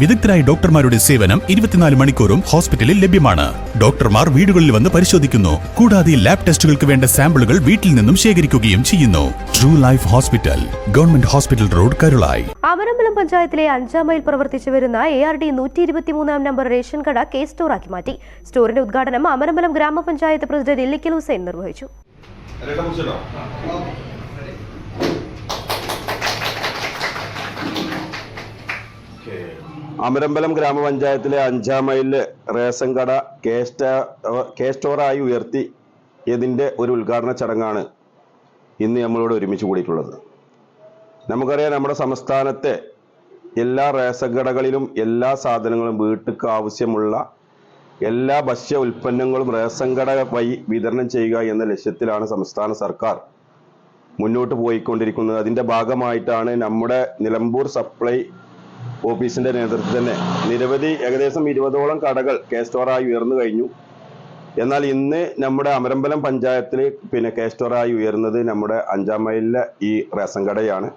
വിദഗ്ധരായ ഡോക്ടർമാരുടെ സേവനം ഇരുപത്തിനാല് മണിക്കൂറും ഹോസ്പിറ്റലിൽ ലഭ്യമാണ്. ഡോക്ടർമാർ വീടുകളിൽ വന്ന് പരിശോധിക്കുന്നു. കൂടാതെ ലാബ് ടെസ്റ്റുകൾക്ക് വേണ്ട സാമ്പിളുകൾ വീട്ടിൽ നിന്നും ശേഖരിക്കുകയും ചെയ്യുന്നു. True life hospital government hospital road Karulai Amarambalam പഞ്ചായത്തിലെ അഞ്ചാം മൈൽ പ്രവർത്തിച്ചു വരുന്ന എ ആർ ഡി നൂറ്റി ഇരുപത്തിമൂന്നാം നമ്പർ റേഷൻ കട കെ സ്റ്റോറാക്കി മാറ്റി. സ്റ്റോറിന്റെ ഉദ്ഘാടനം അമരമ്പലം ഗ്രാമപഞ്ചായത്ത് പ്രസിഡന്റ് ഇല്ലിക്കൽ ഹുസൈൻ നിർവഹിച്ചു. അമരമ്പലം ഗ്രാമപഞ്ചായത്തിലെ അഞ്ചാം മൈലിൽ റേഷൻ കട കെ സ്റ്റ- കെ സ്റ്റോറായി ഉയർത്തി ഇതിന്റെ ഒരു ഉദ്ഘാടന ചടങ്ങാണ് ഇന്ന് നമ്മളോട് ഒരുമിച്ച് കൂടിയിട്ടുള്ളത്. നമുക്കറിയാം നമ്മുടെ സംസ്ഥാനത്തെ എല്ലാ റേഷൻ കടകളിലും എല്ലാ സാധനങ്ങളും വീട്ടുക്ക് ആവശ്യമുള്ള എല്ലാ ഭക്ഷ്യ ഉൽപ്പന്നങ്ങളും റേഷൻ കട വഴി വിതരണം ചെയ്യുക എന്ന ലക്ഷ്യത്തിലാണ് സംസ്ഥാന സർക്കാർ മുന്നോട്ട് പോയിക്കൊണ്ടിരിക്കുന്നത്. അതിന്റെ ഭാഗമായിട്ടാണ് നമ്മുടെ നിലമ്പൂർ സപ്ലൈ ഓഫീസിന്റെ നേതൃത്വത്തിൽ തന്നെ നിരവധി ഏകദേശം ഇരുപതോളം കടകൾ കെ സ്റ്റോറായി ഉയർന്നു കഴിഞ്ഞു. എന്നാൽ ഇന്ന് നമ്മുടെ അമരമ്പലം പഞ്ചായത്തിൽ പിന്നെ കെ സ്റ്റോറായി ഉയർന്നത് നമ്മുടെ അഞ്ചാം മൈലിലെ ഈ റേഷൻ കടയാണ്.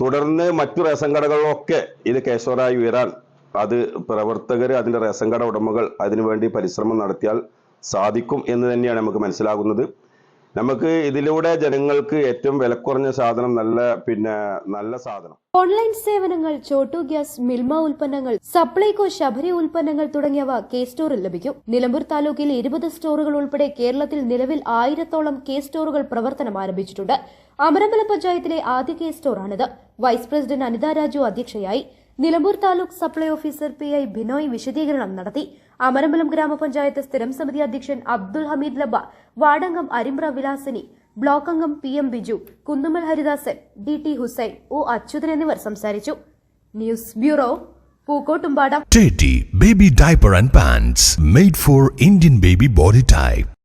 തുടർന്ന് മറ്റു റേഷൻ കടകളിലൊക്കെ ഇത് കെ സ്റ്റോറായി ഉയരാൻ അത് പ്രവർത്തകർ അതിന്റെ റേഷൻ കട ഉടമകൾ അതിനുവേണ്ടി പരിശ്രമം നടത്തിയാൽ സാധിക്കും എന്ന് തന്നെയാണ് നമുക്ക് മനസ്സിലാകുന്നത്. നമുക്ക് ഇതിലൂടെ ജനങ്ങൾക്ക് ഏറ്റവും വിലക്കുറഞ്ഞ സാധനം നല്ല പിന്നെ നല്ല സാധനം. ഓൺലൈൻ സേവനങ്ങൾ ചോട്ടു ഗ്യാസ് മിൽമ ഉൽപ്പന്നങ്ങൾ സപ്ലൈകോ ശബരി ഉൽപ്പന്നങ്ങൾ തുടങ്ങിയവ കെ സ്റ്റോറിൽ ലഭിക്കും. നിലമ്പൂർ താലൂക്കിൽ ഇരുപത് സ്റ്റോറുകൾ ഉൾപ്പെടെ കേരളത്തിൽ നിലവിൽ ആയിരത്തോളം കെ സ്റ്റോറുകൾ പ്രവർത്തനം ആരംഭിച്ചിട്ടുണ്ട്. അമരമ്പലം പഞ്ചായത്തിലെ ആദ്യ കെ സ്റ്റോറാണിത്. വൈസ് പ്രസിഡന്റ് അനിത രാജു അധ്യക്ഷയായി. Nilambur taluk supply officer P I Binoy വിശദീകരണം നടത്തി. അമരമ്പലം ഗ്രാമപഞ്ചായത്ത് സ്ഥിരം സമിതി അധ്യക്ഷൻ അബ്ദുൾ ഹമീദ് ലബ വാർഡംഗം അരിമ്പ്ര വിലാസിനി ബ്ലോക്ക് അംഗം P M Biju Kunnummal Haridasan D T Hussain O Achuthan എന്നിവർ സംസാരിച്ചു. News bureau Pookkottumpadam. Baby Baby and pants made for Indian baby body type.